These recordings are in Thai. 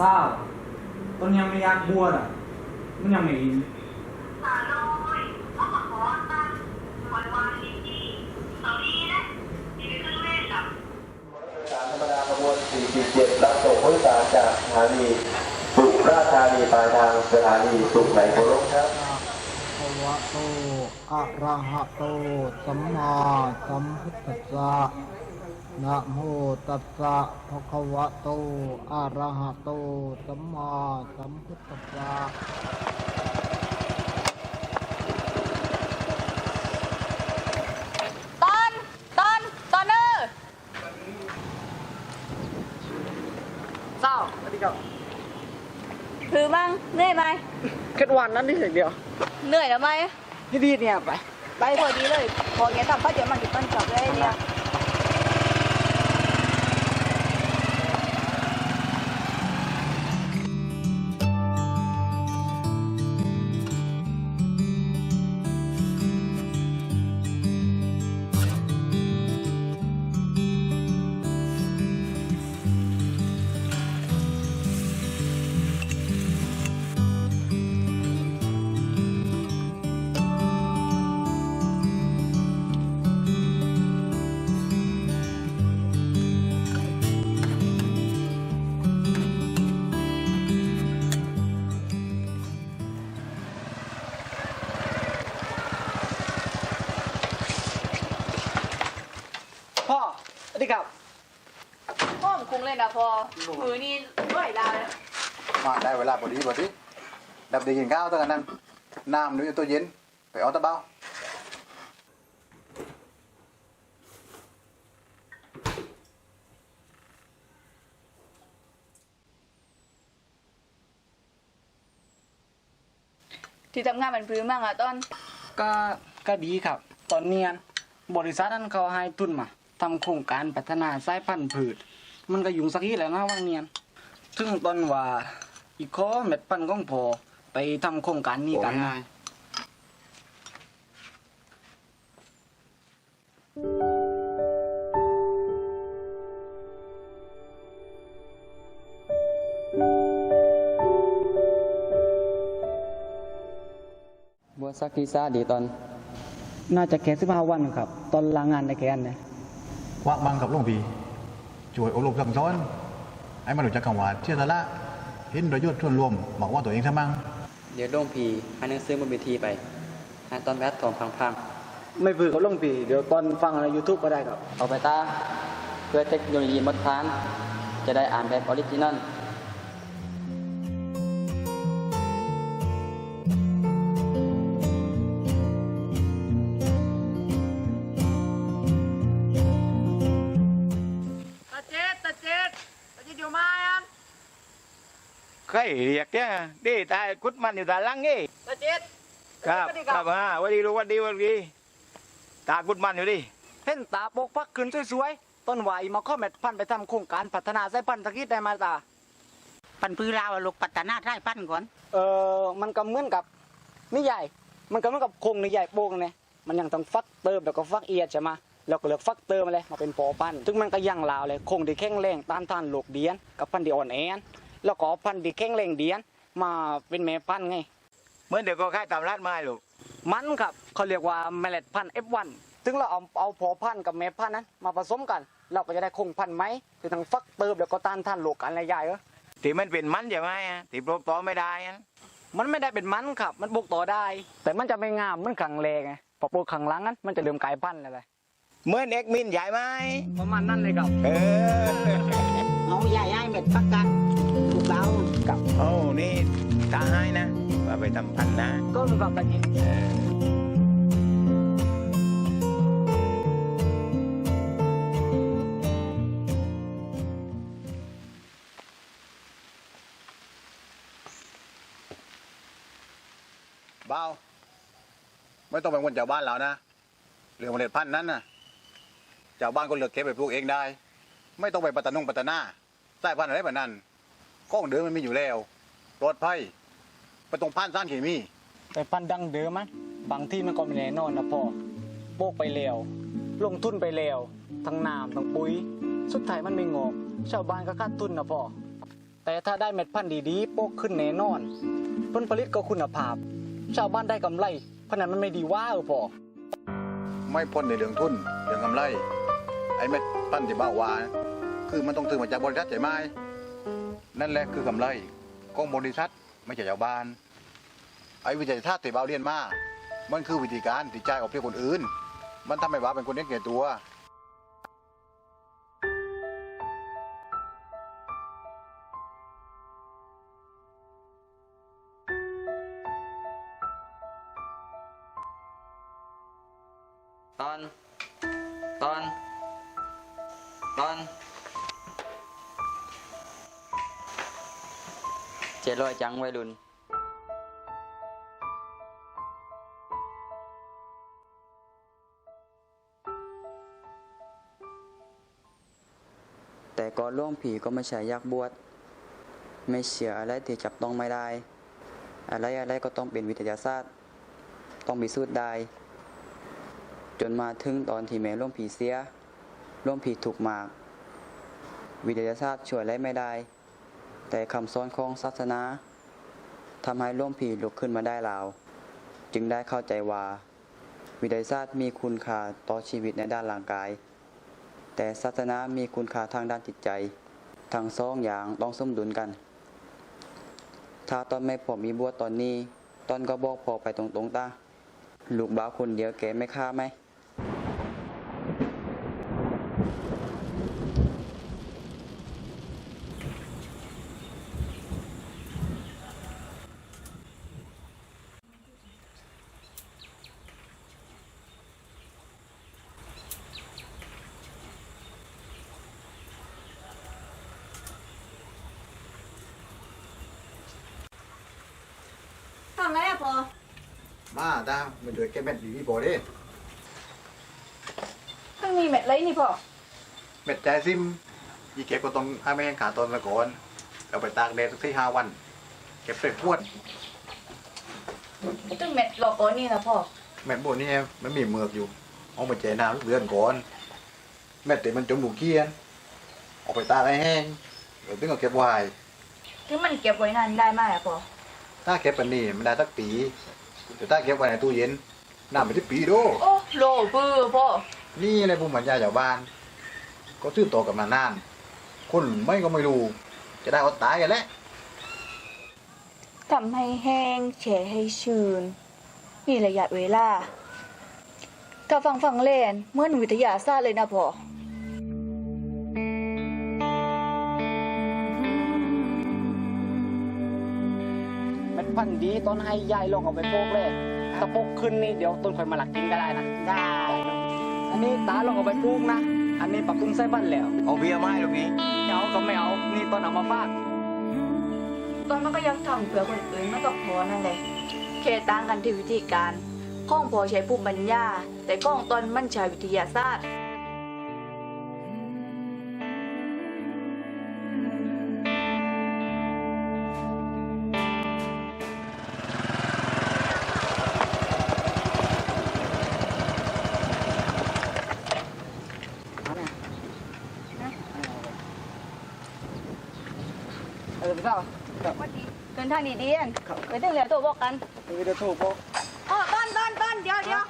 เศร้าต้นยังไม่อยากบวชอะมันยังไม่อินเขามาขอตังค์วันวันนี้ที่ตอนนี้นะมีเครื่องเล่นหลับสารธรรมดรับส่งผู้โดยสารจากสถานีสุราษฎร์ธานีปลายทางสถานีสุไหนโกลกครับภะวะโตอะระหะโต สัมมาสัมพุทธัสสะ นะโมตัสสะภะคะวะโต อะระหะโต สัมมาสัมพุทธัสสะตอนตอนตอนเนอร์เศร้าสวัสดีครับถือมั่งเหนื่อยไหมแค่วันนั้นนี่เดียวเหนื่อยแล้วไหมพี่ดีเนี่ยไป ไปพอดีเลย พอแกทำป้าเดี๋ยวมันติดมันกลับเลยเนี่ย ครับพ่อมคุ้งเลยนะพอมือนี่ด้วยลาเลยมาได้เวลาพอดีพอดีดับได้กินข้าวตั้งแต่นั้นน้ำในตู้เย็นไปเอาตะเบาที่ทำงานเป็นพื้นมั่งอะต้น ก็ก็ดีครับ ตอนเนี้ยบริษัทนั้นเขาให้ทุนมา ทำโครงการพัฒนาสายพันธุ์พืช มันก็ยุ่งสักทีแหล้วนะว่างเนียนถึงตอนว่าอีกข้อเม็ดพันธุ์ของพอไปทำโครงการนี้กันง่ายบัวซักกีซาดีตอน น่าจะแค่สิบห้าวันครับ ตอนลางานในแกนเนี่ย ว่างบังกับหลวงพี่ช่วยอบรมสั่งสอนให้มันรู้จักคำว่าเชื่อสละเห็นประโยชน์ส่วนรวมบอกว่าตัวเองซะมั่งเดี๋ยวโด่งพีให้หนังสือบนเวทีไปให้ตอนแวดทองพังไม่พือกับหลวงพี่เดี๋ยวตอนฟังใน YouTube ก็ได้ครับๆเอาไปตาเพื่อเทคโนโลยีหมดทานจะได้อ่านแบบออริจินอล อยู่มายันใครเรียกเนี่ยดีตายกุดมันอยู่ด้านหล่างนี่ตาเจ็ดครับสวัสดีคครัรับบฮะสวันดีลูกสวันดีสวันดีตากุดมันอยู่ดิเห็นตาปกพักขึ้นสวยๆต้นไหวมาข้อเม็ดพันธุ์ไปทำโครงการพัฒนาสายพันธุ์ตะกี้ได้มาตาปันปือลาวอะลูกปัตตานาไร่ปั้นก่อนเออมันก็เหมือนกับนี่ใหญ่ มันก็เหมือนกับโครงนี่ใหญ่โป่งเนี่ยมันยังต้องฟักเติมแล้วก็ฟักเอียดใช่ไหม แล้วก็เลือกฟักเติมมาเลยมาเป็นปอพันธุ์ซึ่งมันก็ยังลาวเลยโครงที่แข็งแรงต้านทานโรคเดียน กับพันธุ์ที่อ่อนแอแล้วก็เอาพันธุ์ที่แข็งแรงเดียน มาเป็นแม่พันธุ์ไงเหมื่อนเดี๋ยวก็ค่ายตามร้านไม้ลูกมันครับเขาเรียกว่าเมล็ดพันธุ์ F1 ถึงเราเอาเอาพอพันธุ์กับแม่พันธุ์นั้น มาผสมกัน เราก็จะได้คงพันธุ์ไหมคือทั้งฟักเติมแล้วก็ต้านทานโรคอะไรใหญ่เออที่มันเป็นมันใช่ไหมอะที่ปลูกต่อไม่ได้อะมันไม่ได้เป็นมันครับ มันบุกต่อได้ แต่มันจะไม่งามเหมันขังแรงไงพอปลูกขังหลังนั้นมันจะเริ่มกลายพันธุ์เลย เหมื่อนเอกมินใหญ่ไหมประมาณนั้นเลยครับเออเอาใหญ่ๆเม็ดฟักกันลูกเราโอ้นี่ตาให้นะว่าไปทำพันธุ์นะก็มันกับตะกี้เออเบาไม่ต้องเป็นคนจากบ้านเรานะเรื่องเมล็ดพันธุ์นั้นนะ จากบ้านก็เลือกเก็บไปปลูกเองได้ ไม่ต้องไปปัตตานุ่งปัตตนาสายพันธุ์อะไรแบบนั้นข้องเดิมมันมีอยู่แล้วปลอดภัยไม่ต้องผ่านสารเคมีแต่พันธุ์ดังเดิมมันบางที่มันก็ไม่แน่นอนนะพ่อโปกไปแล้ว ลงทุนไปแล้วทั้งน้ำทั้งปุ๋ย สุดท้ายมันไม่งอกชาวบ้านก็ขาดทุนนะพ่อแต่ถ้าได้เม็ดพันธุ์ดีๆโป๊กขึ้นแน่นอน ผลผลิตก็คุณภาพ ชาวบ้านได้กำไรเพราะนั้นมันไม่ดีว่าเออพอไม่พ้นในเรื่องทุนเรื่องกำไร ไอ้เม็ดปั้นที่บ้าวาคือมันต้องถือมาจากบริษัทใช่ไหมนั่นแหละคือกำไรของบริษัทไม่ใช่ชาวบ้าน ไอ้วิจัยทัศน์ที่บ้าวเรียนมา มันคือวิธีการที่จ่ายออกเพียคนอื่น มันทำให้บ้าวเป็นคนเลี้ยงแก่ตัว ตอน ตอน ตอนเจ็ดร้อยจังวัยรุ่นแต่ก่อนล่วงผีก็ไม่ใช่ยักบวชไม่เชื่ออะไรที่จับต้องไม่ได้ อะไรอะไรก็ต้องเป็นวิทยาศาสตร์ ต้องพิสูจน์ได้ จนมาถึงตอนที่แม่ล่วงผีเสีย ล่วงผีถูกหมาก วิทยาศาสตร์ช่วยอะไรไม่ได้ แต่คำสอนของศาสนาทำให้ล่วงผีลุกขึ้นมาได้แล้วจึงได้เข้าใจว่า วิทยาศาสตร์มีคุณค่าต่อชีวิตในด้านร่างกาย แต่ศาสนามีคุณค่าทางด้านจิตใจ ทั้งสองอย่างต้องสมดุลกัน ถ้าตอนไม่พอมีบวชตอนนี้ ตอนก็บอกพอไปตรงๆตาลูกบ้าคนเดียวแกไม่ฆ่าไหม มาตามันเดือดแค่เม็ดดีพี่พอเด้มันมีเม็ดไรนี่พอเม็ดใจายซิมยี่เก็บก็ต้องให้แม่งขาตอนละก่อนเอาไปตากแดดสักที่ห้าวัน เก็บใส่ขวดตึ้งเม็ดหลอกก้อนนี่นะพ่อแม่นบนนี่มันมีเมือกอยู่เอามาแช่น้ำเดือนก่อนแม่แต่มันจมหมูเกี้ยนเออกไปตากให้แห้งเดี๋ยวถึงเอาเก็บไว้ถึงมันเก็บไว้นานได้ไหมอะพอถ้าเก็บปันนี้มันได้สักปี แต่ถ้าเก็บไว้ในตู้เย็นน้ำไม่ได้ปีโดโอ้โลปื้อพ่อนี่อะไรภูมิปัญญาชาวบ้าน ก็ซื้อต่อกันมานาน คนไม่ก็ไม่รู้ จะได้ว่าตายกันแล้วทำให้แห้งแฉะให้ชื้น มีระยะเวลา ถ้าฟังฟังเล่นเหมื่อนวิทยาศาสตร์เลยนะพ่อ พันธุ์ดีต้นให้ยายลองเอาไปโปกเลยถ้าโปกขึ้นนี่เดี๋ยวต้นข่อยมาหลักกินก็ได้นะ ได้อันนี้ตาลองเอาไปปลูกนะ อันนี้ปรับปรุงไส้บ้านแล้วเอาเบียร์มาให้ลูกพี่ไม่เอาก็ไม่เอา นี่ต้นเอามาฟาดตอนมันก็ยังทำเพื่อคนอื่นมันก็พอนั่นแหละแค่ต่างกันที่วิธีการข้องพอใช้ภูมิปัญญา แต่ข้องตอนมันใช้วิทยาศาสตร์ เออพี่เจ้าวันดีเดินทางดีๆอันไปถึงแล้วตัวบอกกันเออเดี๋ยวถูกโปกอ๋อต้นต้นต้นเดี๋ยวเดี๋ยว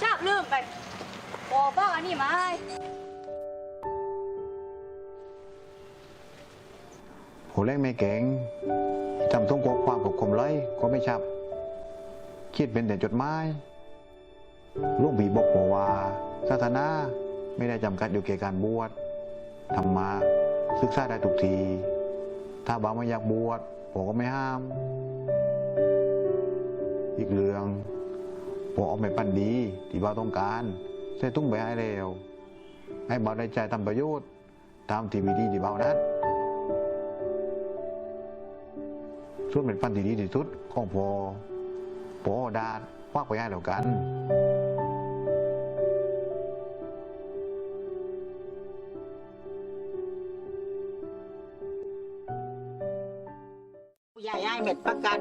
ชาบลืมไปบอกว่าอันนี้มาให้โหเล่ไม่เก่งจำต้องกความกับคมไล่ก็ไม่ชับ คิดเป็นแต่จดหมายลูกบีบอกบอกว่าศาสนาไม่ได้จำกัดอยู่แก่การบวชธรรมะศึกษาได้ทุกที ถ้าบางไม่อยากบวชผมก็ไม่ห้าม อีกเรื่องผมเอาไปปันดีที่บ่าวต้องการใส่ตุ้งไปให้เร็ว ให้บ่าวได้ใจทำประโยชน์ตามทีวีดีที่บ่าวนั้นส่วนเป็นฟันที่ดีที่สุดของพอพอดาดควักไปให้แล้วกัน ยายยายเม็ดประกัน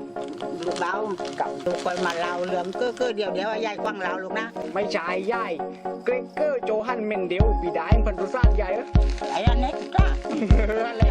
ลูกเรากับลูกคอยมาเราเหลือมเก้อเก้อเดียวเดียวยายกว้างเราลูกนะ ไม่ใช่ยายเกรกเกอร์โจฮันเมนเดลปีดาแห่งพันธุศาสตร์ใหญ่เหรอไอ้อันนี้ก็อะไร